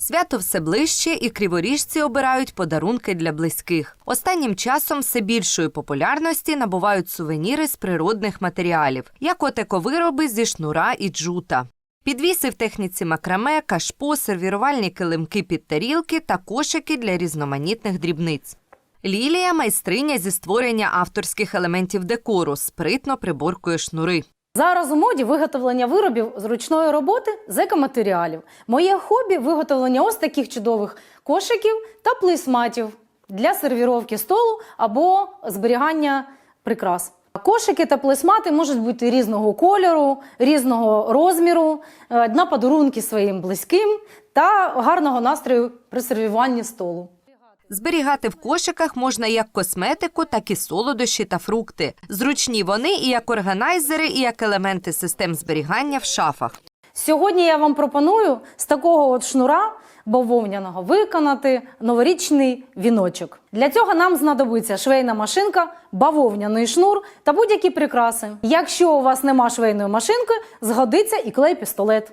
Свято все ближче, і криворіжці обирають подарунки для близьких. Останнім часом все більшої популярності набувають сувеніри з природних матеріалів, як от ековироби зі шнура і джута. Підвіси в техніці макраме, кашпо, сервірувальні килимки під тарілки та кошики для різноманітних дрібниць. Лілія майстриня зі створення авторських елементів декору, спритно приборкує шнури. Зараз у моді виготовлення виробів з ручної роботи з екоматеріалів. Моє хобі виготовлення ось таких чудових кошиків та плейсматів для сервіровки столу або зберігання прикрас. Кошики та плейсмати можуть бути різного кольору, різного розміру, е, на подарунки своїм близьким та гарного настрою при сервіруванні столу. Зберігати в кошиках можна як косметику, так і солодощі та фрукти. Зручні вони і як органайзери, і як елементи систем зберігання в шафах. Сьогодні я вам пропоную з такого от шнура бавовняного виконати новорічний віночок. Для цього нам знадобиться швейна машинка, бавовняний шнур та будь-які прикраси. Якщо у вас нема швейної машинки, згодиться і клей-пістолет.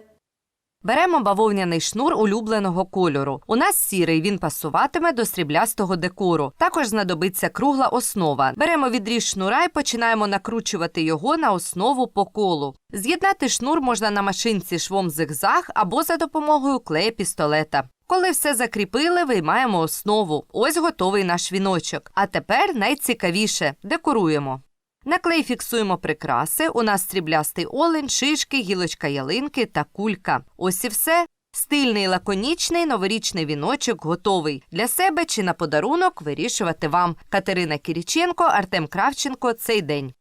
Беремо бавовняний шнур улюбленого кольору. У нас сірий, він пасуватиме до сріблястого декору. Також знадобиться кругла основа. Беремо відріз шнура і починаємо накручувати його на основу по колу. З'єднати шнур можна на машинці швом зигзаг або за допомогою клея пістолета. Коли все закріпили, виймаємо основу. Ось готовий наш віночок. А тепер найцікавіше декоруємо. На клей фіксуємо прикраси. У нас сріблястий олень, шишки, гілочка ялинки та кулька. Ось і все. Стильний лаконічний новорічний віночок готовий. Для себе чи на подарунок вирішувати вам. Катерина Кіріченко, Артем Кравченко. Цей день.